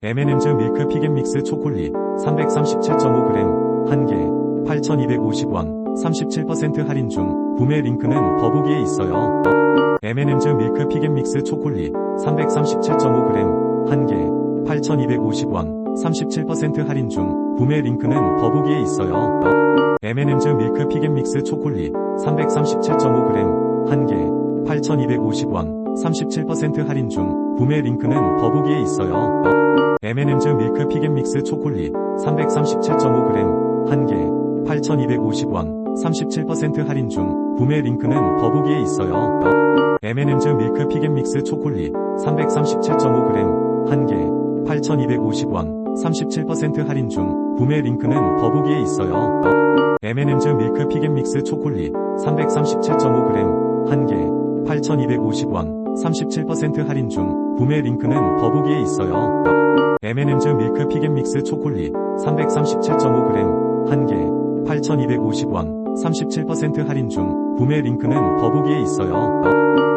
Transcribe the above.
M&M's 밀크 피겐 믹스 초콜릿 337.5g 1개 8,250원 37% 할인 중 구매 링크는 더보기에 있어요. M&M's 밀크 피겐 믹스 초콜릿 337.5g 1개 8,250원 37% 할인 중 구매 링크는 더보기에 있어요. M&M's 밀크 피겐 믹스 초콜릿 337.5g 1개 8,250원 37% 할인 중 구매 링크는 더보기에 있어요. M&M's 밀크 피겐 믹스 초콜릿 337.5g 1개 8,250원 37% 할인 중 구매 링크는 더보기에 있어요. M&M's 밀크 피겐 믹스 초콜릿 337.5g 1개 8,250원 37% 할인 중 구매 링크는 더보기에 있어요. M&M's 밀크 피겐 믹스 초콜릿 337.5g 1개 8,250원 37% 할인 중 구매 링크는 더보기에 있어요. M&M's 밀크 피겐 믹스 초콜릿 337.5g 1개 8,250원 37% 할인 중 구매 링크는 더보기에 있어요.